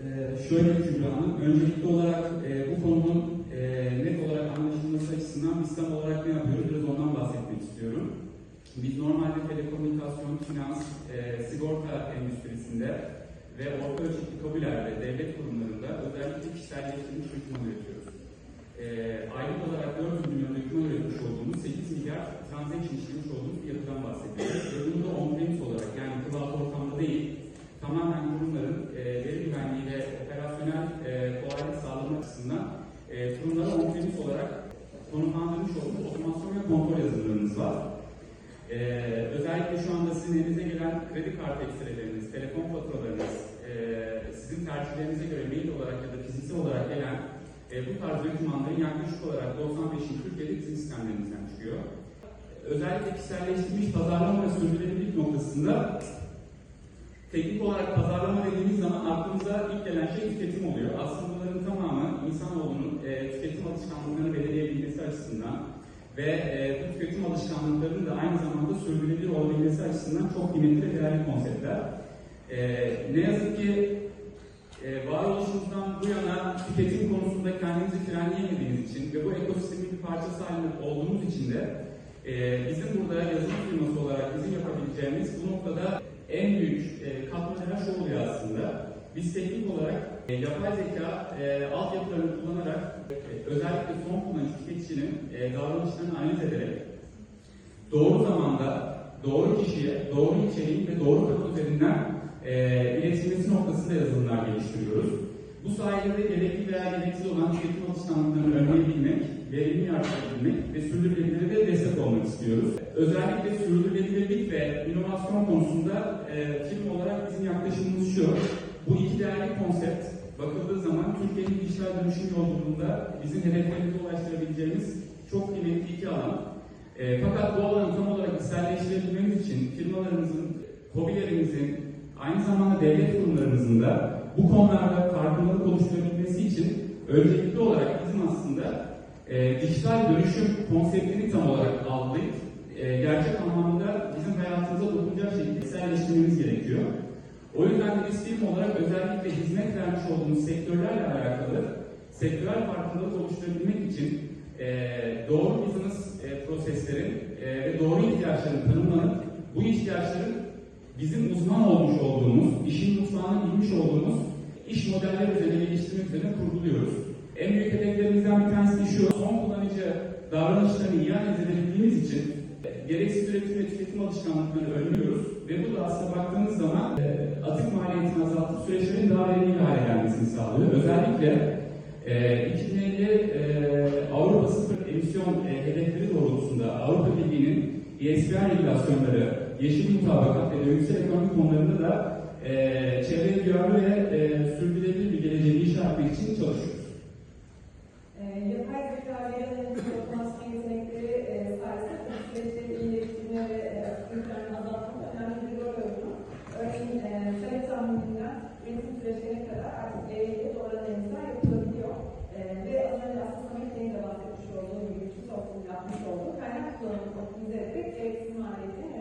Ee, şöyle Kübra Hanım, öncelikli olarak e, bu konunun e, net olarak anlaşılması açısından biz olarak ne yapıyoruz biraz ondan bahsetmek istiyorum. Biz normalde telekomünikasyon, finans, e, sigorta endüstrisinde ve orta ölçekli kamuler ve devlet kurumlarında özellikle kişiselleştirilmiş hüküm üretiyoruz. E, aylık olarak 400 milyon hüküm üretmiş olduğumuz 8 milyar transaction işlemiş olduğumuz bir yapıdan bahsediyoruz. Ve bunu da on-premise olarak yani cloud ortamda değil, tamamen kurumların e, veri güvenliği ve operasyonel e, kolaylık sağlamak açısından e, kurumlara on-premise olarak konumlandırmış olduğumuz otomasyon ve kontrol yazılımlarımız var. E, özellikle şu anda sizin elinize gelen kredi kartı ekstreleriniz, telefon faturalarınız, e, sizin tercihlerinize göre mail olarak ya da fiziksel olarak gelen e, bu tarz dokümanların yaklaşık olarak 95'in Türkiye'de bizim sistemlerimizden çıkıyor. Özellikle kişiselleştirilmiş pazarlama ve sürdürülebilirlik noktasında Teknik olarak pazarlama dediğimiz zaman aklımıza ilk gelen şey tüketim oluyor. Aslında bunların tamamı insanoğlunun e, tüketim alışkanlıklarını belirleyebilmesi açısından ve e, bu tüketim alışkanlıklarının da aynı zamanda sürdürülebilir olabilmesi açısından çok kıymetli ve değerli konseptler. E, ne yazık ki e, varoluşumuzdan bu yana tüketim konusunda kendimizi frenleyemediğimiz için ve bu ekosistemin bir parçası halinde olduğumuz için de e, bizim burada yazılım firması olarak bizim yapabileceğimiz bu noktada Biz teknik olarak e, yapay zeka e, altyapılarını kullanarak e, özellikle son kullanıcı tüketicinin e, davranışlarını analiz ederek doğru zamanda, doğru kişiye, doğru içeriğin ve doğru kod üzerinden e, iletilmesi noktasında yazılımlar geliştiriyoruz. Bu sayede gerekli veya gereksiz olan tüketim alışkanlıklarını önleyebilmek, verimli artırabilmek ve sürdürülebilirliğe de destek olmak istiyoruz. Özellikle sürdürülebilirlik ve inovasyon konusunda e, firma olarak bizim yaklaşımımız şu. Bu iki değerli konsept bakıldığı zaman Türkiye'nin dijital dönüşüm yolculuğunda bizim hedeflerimize ulaştırabileceğimiz çok kıymetli iki alan. E, fakat bu alanı tam olarak içselleştirebilmemiz için firmalarımızın, hobilerimizin, aynı zamanda devlet kurumlarımızın da bu konularda farkındalık oluşturabilmesi için öncelikli olarak bizim aslında e, dijital dönüşüm konseptini tam olarak algılayıp e, gerçek anlamda bizim hayatımıza dokunacak şekilde içselleştirmemiz gerekiyor. O yüzden de biz firma olarak özellikle hizmet vermiş olduğumuz sektörlerle alakalı sektörel farkındalık oluşturabilmek için e, doğru business e, proseslerin e, ve doğru ihtiyaçların tanımlanıp bu ihtiyaçların bizim uzman olmuş olduğumuz, işin mutfağını bilmiş olduğumuz iş modelleri üzerine geliştirmek üzerine kurguluyoruz. En büyük hedeflerimizden bir tanesi şu, son kullanıcı davranışlarını iyi analiz edebildiğimiz için e, gereksiz üretim ve alışkanlıklarını önlüyoruz ve bu da aslında baktığımız zaman e, atık maliyetini azaltıp süreçlerin daha verimli hale gelmesini sağlıyor. Özellikle e, 2050 e, Avrupa sıfır emisyon e, hedefleri doğrultusunda Avrupa Birliği'nin ESPR regülasyonları, yeşil mutabakat ve döngüsel ekonomi konularında da e, çevreye duyarlı ve e, sürdürülebilir bir geleceği inşa etmek için çalışıyoruz. big X minus